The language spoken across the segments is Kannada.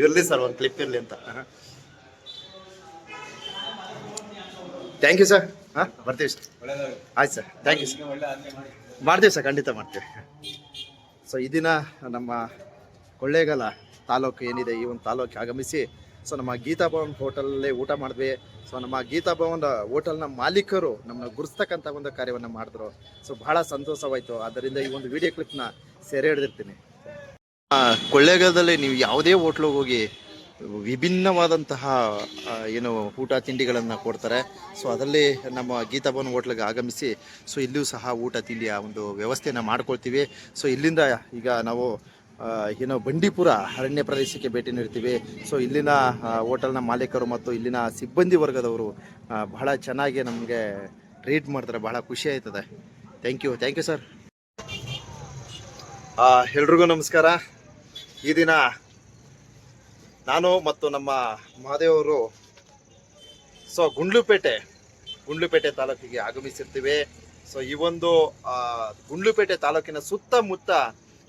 ಇರಲಿ ಸರ್ ಒಂದು ಕ್ಲಿಪ್ ಇರಲಿ ಅಂತ. ಥ್ಯಾಂಕ್ ಯು ಸರ್ ಹಾಂ? ಬರ್ತೀವಿ ಸರ್ ಆಯ್ತು ಸರ್. ಥ್ಯಾಂಕ್ ಯು ಸರ್ ಮಾಡ್ತೀವಿ ಸರ್ ಖಂಡಿತ ಮಾಡ್ತೀವಿ. ಸೊ ಈ ದಿನ ನಮ್ಮ ಕೊಳ್ಳೇಗಾಲ ತಾಲೂಕು ಏನಿದೆ ಈ ಒಂದು ತಾಲೂಕಿಗೆ ಆಗಮಿಸಿ ಸೊ ನಮ್ಮ ಗೀತಾ ಭವನ್ ಹೋಟೆಲಲ್ಲಿ ಊಟ ಮಾಡಿದ್ವಿ. ಸೊ ನಮ್ಮ ಗೀತಾ ಭವನ್ ಹೋಟೆಲ್ನ ಮಾಲೀಕರು ನಮ್ಮನ್ನ ಗುರ್ಸ್ತಕ್ಕಂಥ ಒಂದು ಕಾರ್ಯವನ್ನು ಮಾಡಿದ್ರು. ಸೊ ಬಹಳ ಸಂತೋಷವಾಯಿತು. ಆದ್ದರಿಂದ ಈ ಒಂದು ವಿಡಿಯೋ ಕ್ಲಿಪ್ನ ಸೆರೆ ಹಿಡಿದಿರ್ತೀನಿ. ಕೊಳ್ಳೇಗಾಲದಲ್ಲಿ ನೀವು ಯಾವುದೇ ಹೋಟ್ಲಿಗೆ ಹೋಗಿ ವಿಭಿನ್ನವಾದಂತಹ ಏನು ಊಟ ತಿಂಡಿಗಳನ್ನು ಕೊಡ್ತಾರೆ. ಸೊ ಅದರಲ್ಲಿ ನಮ್ಮ ಗೀತಾ ಭವನ್ ಹೋಟ್ಲಿಗೆ ಆಗಮಿಸಿ ಸೊ ಇಲ್ಲಿಯೂ ಸಹ ಊಟ ತಿಂಡಿಯ ಒಂದು ವ್ಯವಸ್ಥೆಯನ್ನು ಮಾಡ್ಕೊಳ್ತೀವಿ. ಸೊ ಇಲ್ಲಿಂದ ಈಗ ನಾವು ಏನೋ ಬಂಡೀಪುರ ಅರಣ್ಯ ಪ್ರದೇಶಕ್ಕೆ ಭೇಟಿ ನೀಡ್ತೀವಿ. ಸೊ ಇಲ್ಲಿನ ಹೋಟೆಲ್ನ ಮಾಲೀಕರು ಮತ್ತು ಇಲ್ಲಿನ ಸಿಬ್ಬಂದಿ ವರ್ಗದವರು ಬಹಳ ಚೆನ್ನಾಗಿ ನಮಗೆ ಟ್ರೀಟ್ ಮಾಡ್ತಾರೆ. ಬಹಳ ಖುಷಿ ಆಯ್ತದೆ. Thank you thank you sir ಎಲ್ರಿಗೂ ನಮಸ್ಕಾರ. ಈ ದಿನ ನಾನು ಮತ್ತು ನಮ್ಮ ಮಹಾದೇವರು ಸೊ ಗುಂಡ್ಲುಪೇಟೆ ಗುಂಡ್ಲುಪೇಟೆ ತಾಲೂಕಿಗೆ ಆಗಮಿಸಿರ್ತೀವಿ. ಸೊ ಈ ಒಂದು ಗುಂಡ್ಲುಪೇಟೆ ತಾಲೂಕಿನ ಸುತ್ತಮುತ್ತ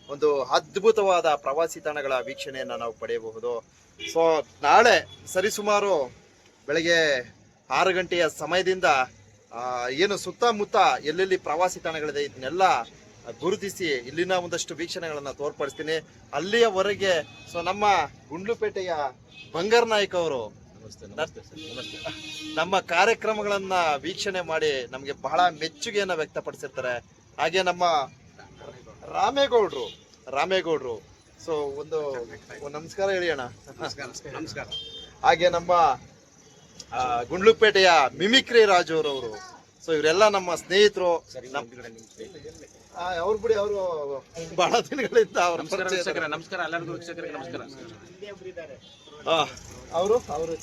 ಒಂದು ಅದ್ಭುತವಾದ ಪ್ರವಾಸಿ ತಾಣಗಳ ವೀಕ್ಷಣೆಯನ್ನು ನಾವು ಪಡೆಯಬಹುದು. ಸೊ ನಾಳೆ ಸರಿಸುಮಾರು ಬೆಳಗ್ಗೆ ಆರು ಗಂಟೆಯ ಸಮಯದಿಂದ ಏನು ಸುತ್ತಮುತ್ತ ಎಲ್ಲೆಲ್ಲಿ ಪ್ರವಾಸಿ ತಾಣಗಳಿದೆ, ಇದನ್ನೆಲ್ಲ ಗುರುತಿಸಿ ಇಲ್ಲಿನ ಒಂದಷ್ಟು ವೀಕ್ಷಣೆಗಳನ್ನು ತೋರ್ಪಡಿಸ್ತೀನಿ. ಅಲ್ಲಿಯವರೆಗೆ ಸೊ ನಮ್ಮ ಗುಂಡ್ಲುಪೇಟೆಯ ಬಂಗಾರ ನಾಯ್ಕ ಅವರು ನಮ್ಮ ಕಾರ್ಯಕ್ರಮಗಳನ್ನ ವೀಕ್ಷಣೆ ಮಾಡಿ ನಮಗೆ ಬಹಳ ಮೆಚ್ಚುಗೆಯನ್ನ ವ್ಯಕ್ತಪಡಿಸಿರ್ತಾರೆ. ಹಾಗೆ ನಮ್ಮ ರಾಮೇಗೌಡ್ರು ರಾಮೇಗೌಡ್ರು. ಸೊ ಒಂದು ನಮಸ್ಕಾರ ಹೇಳಿ ಅಣ್ಣ. ನಮಸ್ಕಾರ ಹಾಗೆ ನಮ್ಮ ಗುಂಡ್ಲುಪೇಟೆಯ ಮಿಮಿಕ್ರಿ ರಾಜು ಅವರು ಸೊ ಇವರೆಲ್ಲ ನಮ್ಮ ಸ್ನೇಹಿತರು ಅವ್ರ ಬಿಡಿ ಅವರು ಬಹಳ ದಿನಗಳಿಂದ ಅವ್ರ ನಮಸ್ಕಾರ ನಮಸ್ಕಾರ ಎಲ್ಲರಿಗೂ ವೀಕ್ಷಕರಿಗೆ ನಮಸ್ಕಾರ. ಅವರು? ಅವರು.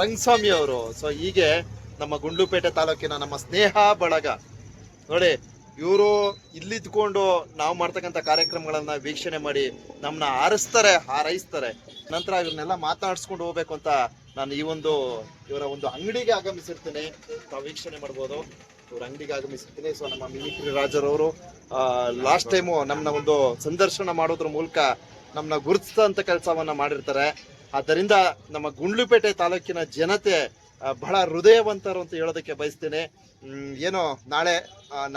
ರಂಗಸ್ವಾಮಿ ಅವರು. ಸೊ ಹೀಗೆ ನಮ್ಮ ಗುಂಡ್ಲುಪೇಟೆ ತಾಲೂಕಿನ ನಮ್ಮ ಸ್ನೇಹ ಬಳಗ. ನೋಡಿ ಇವರು ಇಲ್ಲಿದ್ಕೊಂಡು ನಾವು ಮಾಡ್ತಕ್ಕಂಥ ಕಾರ್ಯಕ್ರಮಗಳನ್ನು ವೀಕ್ಷಣೆ ಮಾಡಿ ನಮ್ಮನ್ನ ಆರಿಸ್ತಾರೆ ಹಾರೈಸ್ತಾರೆ. ನಂತರ ಇವ್ರನ್ನೆಲ್ಲ ಮಾತನಾಡಿಸ್ಕೊಂಡು ಹೋಗ್ಬೇಕು ಅಂತ ನಾನು ಈ ಒಂದು, ಇವರ ಒಂದು ಅಂಗಡಿಗೆ ಆಗಮಿಸಿರ್ತೇನೆ. ತಾವು ವೀಕ್ಷಣೆ ಮಾಡ್ಬೋದು. ಇವರ ಅಂಗಡಿಗೆ ಆಗಮಿಸಿರ್ತೀನಿ. ಸೊ ನಮ್ಮ ಮಿಮಿಕ್ರಿ ರಾಜರವರು ಲಾಸ್ಟ್ ಟೈಮು ನಮ್ಮನ್ನ ಒಂದು ಸಂದರ್ಶನ ಮಾಡೋದ್ರ ಮೂಲಕ ನಮ್ಮನ್ನ ಗುರುತಿಸಿದಂಥ ಕೆಲಸವನ್ನ ಮಾಡಿರ್ತಾರೆ. ಆದ್ದರಿಂದ ನಮ್ಮ ಗುಂಡ್ಲುಪೇಟೆ ತಾಲೂಕಿನ ಜನತೆ ಬಹಳ ಹೃದಯವಂತರು ಅಂತ ಹೇಳೋದಕ್ಕೆ ಬಯಸ್ತೇನೆ. ಏನೋ ನಾಳೆ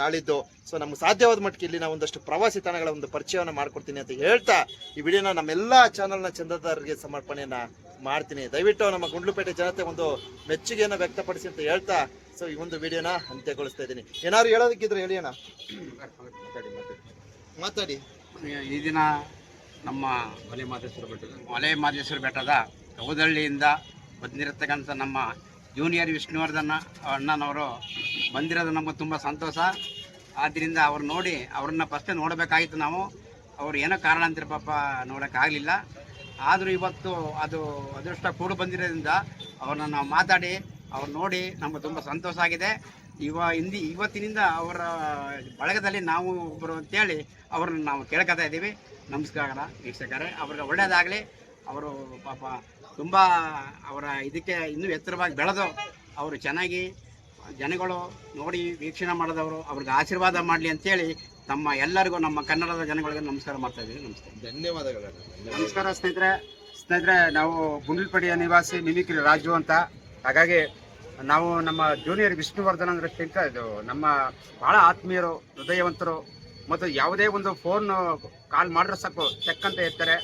ನಾಳಿದ್ದು. ಸೊ ನಮ್ಗೆ ಸಾಧ್ಯವಾದ ಮಟ್ಟಿಗೆ ಇಲ್ಲಿ ನಾವು ಒಂದಷ್ಟು ಪ್ರವಾಸಿ ತಾಣಗಳ ಒಂದು ಪರಿಚಯವನ್ನು ಮಾಡ್ಕೊಡ್ತೀನಿ ಅಂತ ಹೇಳ್ತಾ ಈ ವಿಡಿಯೋನ ನಮ್ಮೆಲ್ಲ ಚಾನಲ್ನ ಚಂದದಾರರಿಗೆ ಸಮರ್ಪಣೆಯನ್ನ ಮಾಡ್ತೀನಿ. ದಯವಿಟ್ಟು ನಮ್ಮ ಗುಂಡ್ಲುಪೇಟೆ ಜನತೆ ಒಂದು ಮೆಚ್ಚುಗೆಯನ್ನು ವ್ಯಕ್ತಪಡಿಸಿ ಅಂತ ಹೇಳ್ತಾ ಸೊ ಈ ಒಂದು ವಿಡಿಯೋನ ಅಂತ್ಯಗೊಳಿಸ್ತಾ ಇದ್ದೀನಿ. ಏನಾದ್ರು ಹೇಳೋದಕ್ಕಿದ್ರೆ ಹೇಳಿ ಅಣ್ಣ. ಮಾತಾಡಿ. ಈ ದಿನ ನಮ್ಮ ಮಲೆ ಮಾದೇಶ್ವರ ಬೆಟ್ಟದ ಮಲೆ ಮಾದೇಶ್ವರ ಬೆಟ್ಟದ ಕೌದಳ್ಳಿಯಿಂದ ಬಂದಿರತಕ್ಕಂಥ ನಮ್ಮ ಜೂನಿಯರ್ ವಿಷ್ಣುವರ್ಧನ ಅಣ್ಣನವರು ಬಂದಿರೋದು ನಮಗೆ ತುಂಬ ಸಂತೋಷ. ಆದ್ದರಿಂದ ಅವ್ರು ನೋಡಿ ಅವ್ರನ್ನ ಫಸ್ಟೇ ನೋಡಬೇಕಾಗಿತ್ತು ನಾವು. ಅವ್ರು ಏನೋ ಕಾರಣ ಅಂತಿರ ಪಾಪ ನೋಡೋಕ್ಕಾಗಲಿಲ್ಲ. ಆದರೂ ಇವತ್ತು ಅದು ಅದೃಷ್ಟ ಕೂಡು ಬಂದಿರೋದ್ರಿಂದ ಅವ್ರನ್ನ ನಾವು ಮಾತಾಡಿ, ಅವ್ರು ನೋಡಿ ನಮಗೆ ತುಂಬ ಸಂತೋಷ ಆಗಿದೆ. ಇವ ಹಿಂದಿ, ಇವತ್ತಿನಿಂದ ಅವರ ಬಳಗದಲ್ಲಿ ನಾವು ಒಬ್ಬರು ಅಂತೇಳಿ ಅವ್ರನ್ನ ನಾವು ಕೇಳ್ಕೊತಾ ಇದ್ದೀವಿ. ನಮಸ್ಕಾರ ವೀಕ್ಷಕರೇ, ಅವ್ರಿಗೆ ಒಳ್ಳೆಯದಾಗಲಿ ಅವರು ಪಾಪ ತುಂಬ ಅವರ ಇದಕ್ಕೆ ಇನ್ನೂ ಎತ್ತರವಾಗಿ ಬೆಳೆದು ಅವರು ಚೆನ್ನಾಗಿ ಜನಗಳು ನೋಡಿ ವೀಕ್ಷಣೆ ಮಾಡಿದವರು. ಅವ್ರಿಗೆ ಆಶೀರ್ವಾದ ಮಾಡಲಿ ಅಂತೇಳಿ ತಮ್ಮ ಎಲ್ಲರಿಗೂ ನಮ್ಮ ಕನ್ನಡದ ಜನಗಳಿಗೆ ನಮಸ್ಕಾರ ಮಾಡ್ತಾ ಇದ್ದೀವಿ ನಮಸ್ತೆ. ಧನ್ಯವಾದಗಳು. ನಮಸ್ಕಾರ ಸ್ನೇಹಿತರೆ. ಸ್ನೇಹಿತರೆ ನಾವು ಗುಂಡ್ಲುಪೇಟೆಯ ನಿವಾಸಿ ಮಿಮಿಕ್ರಿ ರಾಜು ಅಂತ. ಹಾಗಾಗಿ ನಾವು ನಮ್ಮ ಜೂನಿಯರ್ ವಿಷ್ಣುವರ್ಧನ್ ಅಂದ್ರಕ್ಕಿಂತ ಇದು ನಮ್ಮ ಬಹಳ ಆತ್ಮೀಯರು ಹೃದಯವಂತರು ಮತ್ತು ಯಾವುದೇ ಒಂದು ಫೋನ್ ಕಾಲ್ ಮಾಡಿದ್ರೆ ಸಾಕು ಚೆಕ್ ಅಂತ ಇರ್ತಾರೆ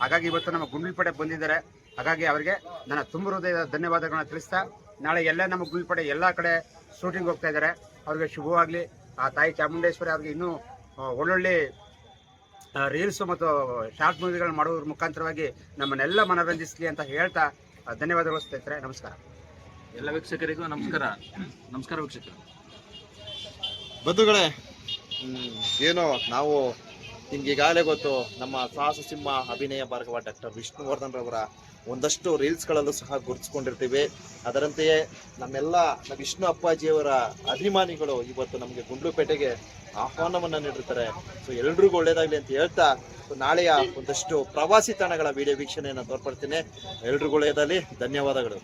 ಹಾಗಾಗಿ ಇವತ್ತು ನಮ್ಮ ಗುಂಡಿಪಡೆ ಬಂದಿದ್ದಾರೆ. ಹಾಗಾಗಿ ಅವರಿಗೆ ನನ್ನ ತುಂಬ ಹೃದಯದ ಧನ್ಯವಾದಗಳನ್ನ ತಿಳಿಸ್ತಾ ನಾಳೆ ಎಲ್ಲ ನಮ್ಮ ಗುಲ್ಪಡೆ ಎಲ್ಲ ಕಡೆ ಶೂಟಿಂಗ್ ಹೋಗ್ತಾ ಇದ್ದಾರೆ ಅವ್ರಿಗೆ ಶುಭವಾಗಲಿ. ಆ ತಾಯಿ ಚಾಮುಂಡೇಶ್ವರಿ ಅವ್ರಿಗೆ ಇನ್ನೂ ಒಳ್ಳೊಳ್ಳೆ ರೀಲ್ಸ್ ಮತ್ತು ಶಾರ್ಟ್ ಮೂವಿಗಳನ್ನ ಮಾಡೋದ್ರ ಮುಖಾಂತರವಾಗಿ ನಮ್ಮನ್ನೆಲ್ಲ ಮನರಂಜಿಸಲಿ ಅಂತ ಹೇಳ್ತಾ ಧನ್ಯವಾದಗಳು ಸ್ನೇಹಿತರೆ. ನಮಸ್ಕಾರ. ಎಲ್ಲ ವೀಕ್ಷಕರಿಗೂ ನಮಸ್ಕಾರ. ನಮಸ್ಕಾರ ವೀಕ್ಷಕರು. ಬಂಧುಗಳೇ ಏನೋ ಏನು ನಾವು ನಿಮ್ಗೆ ಈಗಾಗಲೇ ಗೊತ್ತು, ನಮ್ಮ ಸಾಹಸ ಸಿಂಹ ಅಭಿನಯ ಭಾರ್ಗವ ಡಾಕ್ಟರ್ ವಿಷ್ಣುವರ್ಧನ್ ರವರ ಒಂದಷ್ಟು ರೀಲ್ಸ್ಗಳಲ್ಲೂ ಸಹ ಗುರುತಿಸ್ಕೊಂಡಿರ್ತೀವಿ. ಅದರಂತೆಯೇ ನಮ್ಮೆಲ್ಲ, ನಮ್ಮ ವಿಷ್ಣು ಅಪ್ಪಾಜಿಯವರ ಅಭಿಮಾನಿಗಳು ಇವತ್ತು ನಮಗೆ ಗುಂಡ್ಲುಪೇಟೆಗೆ ಆಹ್ವಾನವನ್ನ ನೀಡಿರ್ತಾರೆ. ಸೊ ಎಲ್ರಿಗೂ ಒಳ್ಳೇದಾಗ್ಲಿ ಅಂತ ಹೇಳ್ತಾ ನಾಳೆಯ ಒಂದಷ್ಟು ಪ್ರವಾಸಿ ತಾಣಗಳ ವಿಡಿಯೋ ವೀಕ್ಷಣೆಯನ್ನು ತೋರ್ಪಡ್ತೀನಿ. ಎಲ್ರಿಗೂ ಒಳ್ಳೆಯದಾಗಲಿ ಧನ್ಯವಾದಗಳು.